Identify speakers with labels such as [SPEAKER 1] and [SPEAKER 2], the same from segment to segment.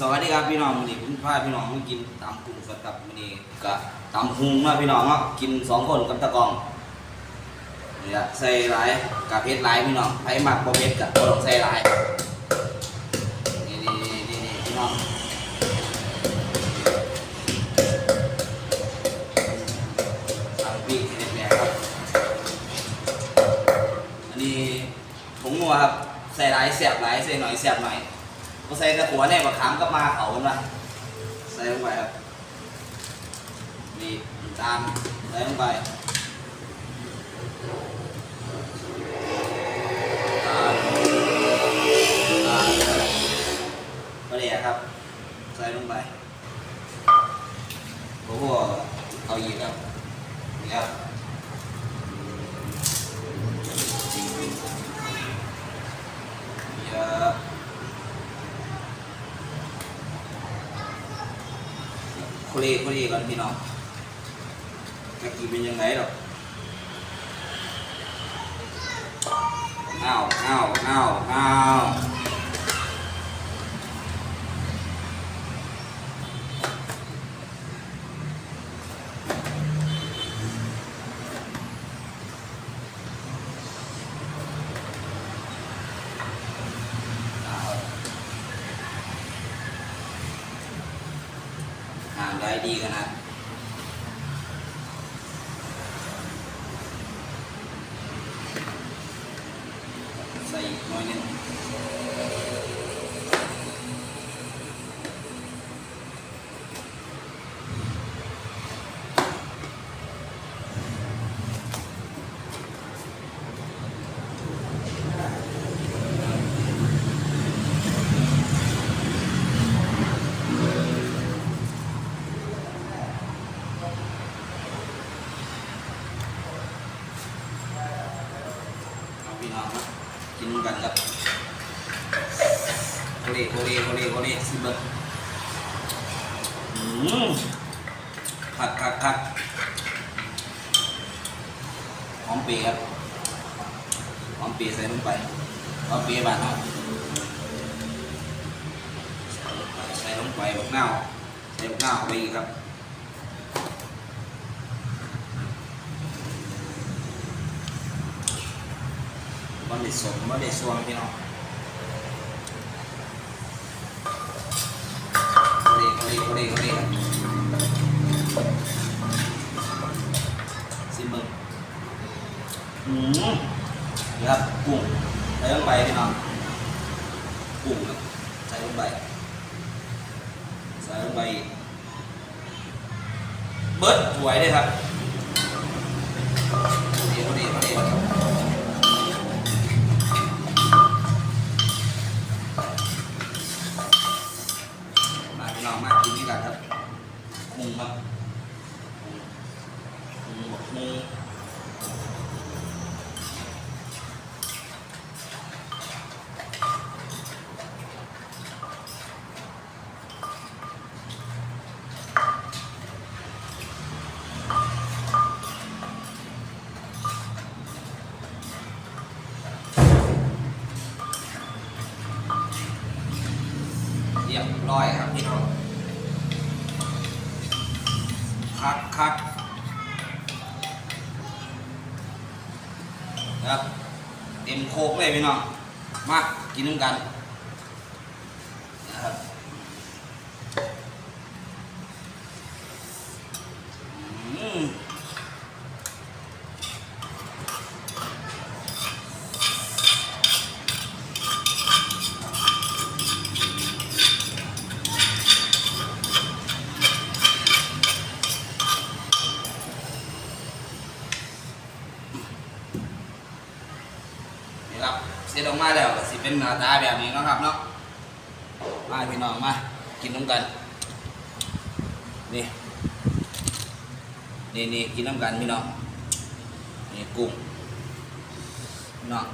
[SPEAKER 1] สวัสดีครับพี่น้องวันนี้ผมพาพี่น้องมากินตำกุ้งสดครับวันนี้ก็ตำหุงเนาพี่น้องเนาะกินสองคนกับตะกองนี่ละใส่หลายกับเผ็ดหลายพี่น้องไผมักบ่เผ็ดก็บ่ต้องใส่หลายนี่นี่นี่นี่พี่น้องตำพริกเด็ดแม่ครับอันนี้ผงนัวครับใส่หลายแซ่บหลายใส่หน่อยแซ่บหน่อย ก็ใส่กระหัวแน่บักขามก็มาเขากันมาใส่ลงไปครับนี่ตาลใส่ลงไปก็เลยครับ ใส่ลงไปโอ้โหเอาอีกครับนี่ครับ คเลโคเลก่อนพี่น้องตะกี้เป็นยังไงหรอกอ้าวอ้าวอ้าวอ้าว ได้ดีขนาดใส่หน่อยนึง น้องมากินกันกับโคเลโคเลโคเลโคเลซิเบอร์อืมคักคักคักหอมเปียครับหอมเปียใส่ลงไปหอมเปียบานเนาะใส่ลงไปบักนาวใส่บักนาวเข้าไปอีกครับ มันได้สมมันได้สวงพี่น้องเรียกเรียกเรียกเคสิมเบอร์อืมนะครับกุ้งใส่ลงไปพี่น้องกุ้งครับใส่ลงไปใส่ลงไปเบิร์ดถวยเลยครับเรียกเรียกเรียก มาพี่น้องมากินนี่กันครับมุงครับมุงมุงบอกมุงเรียบร้อย ครับคักคักนะครับเต็มโคกเลยพี่น้องมากินน้ำกันนะครับอืม นี่ ครับเสร็จออกมาแล้วก็สิเป็นหน้าตาแบบนี้เนาะครับเนาะมาพี่น้องมากินน้ำกันนี่นี่นี่กินน้ำกันพี่น้องนี่กุ้งน้อง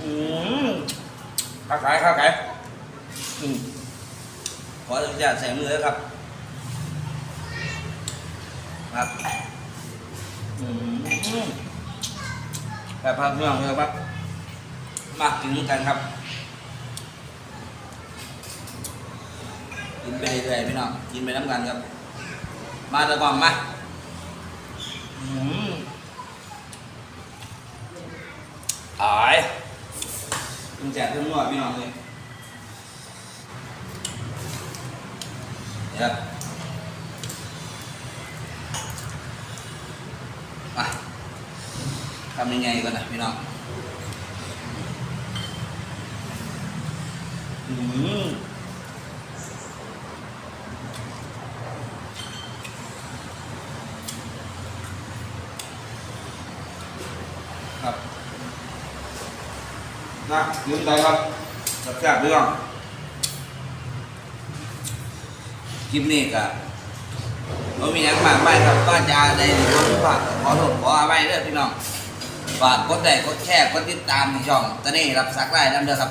[SPEAKER 1] อืมข้าวไก่ข้าวไก่อืมขออนุญาตใส่มือครับ ครับอืมแบบพักเรื่องเลยครับ มากินกันครับกินไปเรื่อยๆพี่น้องกินไปน้ำกันครับ มาตะกล่องมาอืมอายคุณแจกเพิ่มนวดพี่น้องเลยเนี่ยครับมาทำยังไงกันนะพี่น้องอืม ครับนะยืมใจครับจับแซ่บเรื่องคลิปนี้ก็เรามีอย่างมากมายครับก็จะได้รือว่าผิดพลาดขอโทษขออภัยเด้อพี่น้องฝากกดไลค์กดแชร์กดติดตามในช่องตอนนี้รับสักได้นำเด้อครับ